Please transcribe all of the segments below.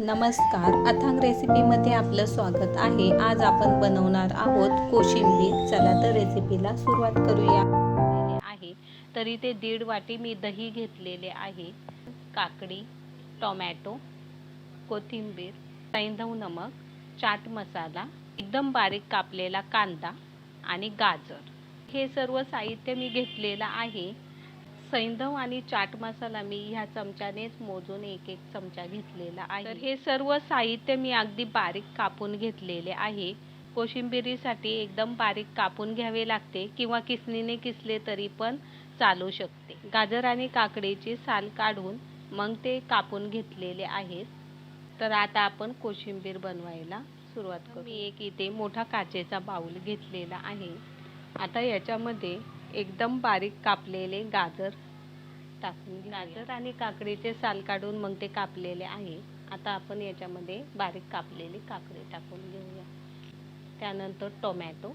नमस्कार. अथांग रेसिपीमध्ये आपलं स्वागत आहे. आज आपण बनवणार आहोत कोशिंबीर. चला तर रेसिपीला सुरुवात करूया. आहे. तरी ते दीड वाटी मी दही घेतलेले आहे. काकडी टोमॅटो कोथिंबीर सैंधव नमक चाट मसाला एकदम बारीक कापलेला कांदा आणि गाजर. हे सर्व साहित्य मी घेतलेलं आहे. सैंधव आणि चाट मसाला मी ह्या चमच्यानेच मोजून एक एक चमचा घेतलेला आहे. तर हे सर्व साहित्य मी अगदी बारीक कापून घेतलेले आहे. कोशिंबिरीसाठी एकदम बारीक कापून घ्यावे लागते किंवा किसणीने किसले तरी पण चालू शकते. गाजर आणि काकडीची साल काढून मग ते कापून घेतलेले आहेत. तर आता आपण कोशिंबीर बनवायला सुरुवात करू. मी एक इथे मोठा काचेचा बाऊल घेतलेला आहे. आता याच्यामध्ये एकदम बारीक कापलेले गाजर टाकून गाजर आणि काकडीचे साल काढून मग ते कापलेले आहे. आता आपण याच्यामध्ये बारीक कापलेली काकडी टाकून घेऊया. त्यानंतर टोमॅटो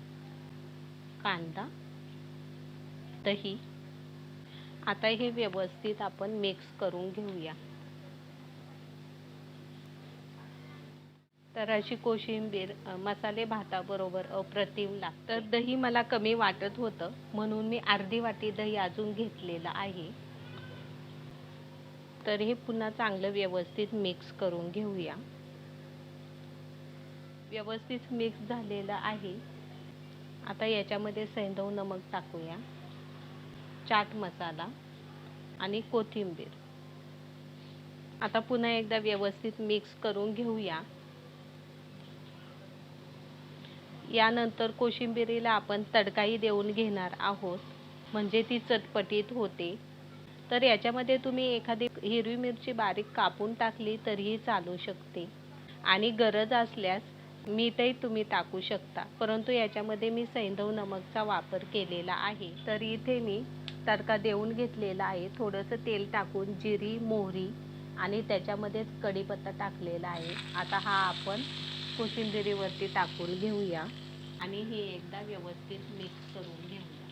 कांदा दही. आता हे व्यवस्थित आपण मिक्स करून घेऊया. तर अशी कोशिंबीर मसाले भाताबरोबर अप्रतिम लागतं. तर दही मला कमी वाटत होतं म्हणून मी अर्धी वाटी दही अजून घेतलेलं आहे. तर हे पुन्हा चांगलं व्यवस्थित मिक्स करून घेऊया. व्यवस्थित मिक्स झालेलं आहे. आता याच्यामध्ये सैंधव नमक टाकूया. चाट मसाला आणि कोथिंबीर. आता पुन्हा एकदा व्यवस्थित मिक्स करून घेऊया. यानंतर कोशिंबिरीला आपण तडकाही देऊन घेणार आहोत. म्हणजे ती चटपटीत होते. तर याच्यामध्ये तुम्ही एखादी हिरवी मिरची बारीक कापून टाकली तरीही चालू शकते. आणि गरज असल्यास मीठही तुम्ही टाकू शकता. परंतु याच्यामध्ये मी सैंधव नमकचा वापर केलेला आहे. तर इथे मी तडका देऊन घेतलेला आहे. थोडंसं तेल टाकून जिरी मोहरी आणि त्याच्यामध्येच कढीपत्ता टाकलेला आहे. आता हा आपण कोशिंबिरीवरती टाकून घेऊया. आणि हे एकदा व्यवस्थित मिक्स करून घेऊया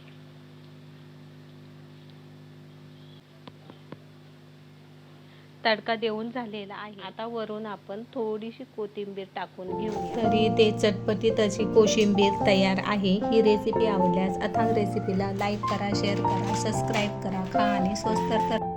तडका देऊन झालेला आहे. आता वरून आपण थोडीशी कोथिंबीर टाकून घेऊ तरी ते चटपटीत अशी कोशिंबीर तयार आहे. ही रेसिपी आवडल्यास अथांग रेसिपीला लाईक करा शेअर करा सबस्क्राईब करा खा आणि स्वस्त करा